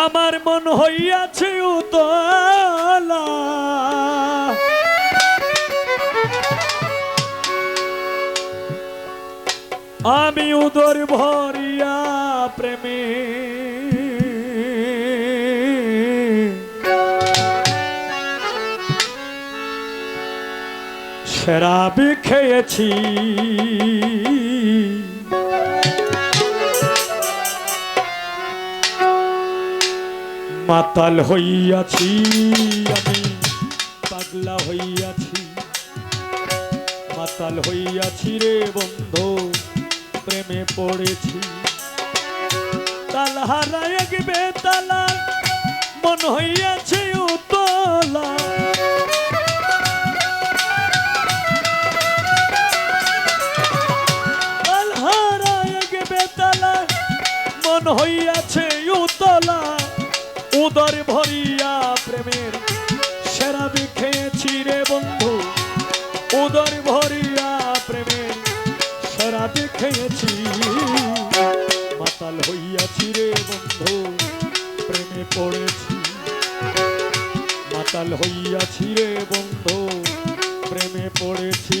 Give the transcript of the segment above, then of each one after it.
আমার মন হইয়াছে আমি উদর ভরিয়া প্রেমে। শরাবি খেয়েছি। মাতাল হইয়াছি আমি, পাগলা হইয়াছি। মাতাল হইয়াছি রে বন্ধু, প্রেমে পড়েছি। তাল হারায় গিবে তালা মন হইয়াছে উতলা। মন হইয়াছে উতলা। উদর ভরিয়া প্রেমের সেরা খেয়েছি রে বন্ধু। উদর ভরিয়া প্রেমের সেরা খেয়েছি। মাতাল হইয়াছি রে বন্ধু, প্রেমে পড়েছি। মাতাল হইয়াছি রে বন্ধু, প্রেমে পড়েছি।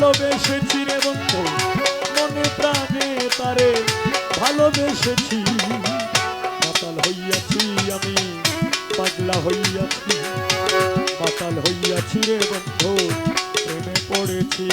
ভালোবেসেছি রে বন্ধু, মনে প্রাণে তারে ভালোবেসেছি। পাতাল হইয়াছি আমি, পাগলা হইয়াছি পাতাল হইয়াছি রে বন্ধু, প্রেমে পড়েছি।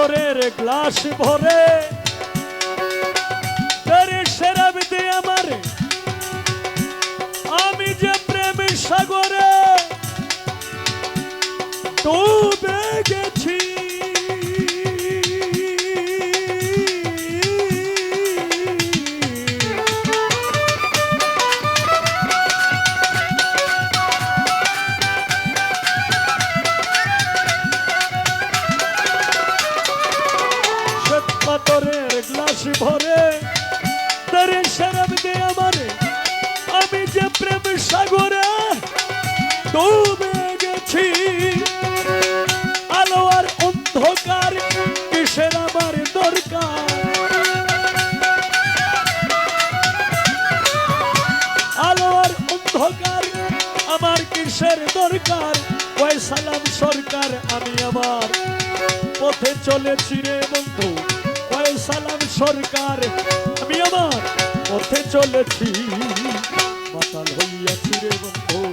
পাথরের গ্লাস ভরে। আমি যে প্রেমের সাগরে ডুবে সালাম সরকার, আমি আমার পথে চলেছি রে বন্ধু। ওই সালাম সরকার, আমি আমার পথে চলেছি। মাতাল হইয়াছি রে বন্ধু।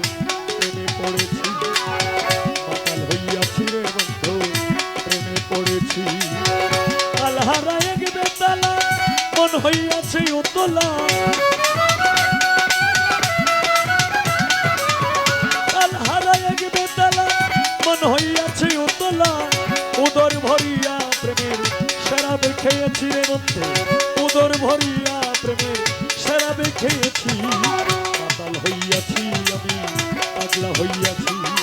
খেয়েছি রে বন্ধু উদর ভরিয়া প্রেমে শরাব খেয়েছি পাতাল হইয়াছি আমি পাগলা হইয়াছি।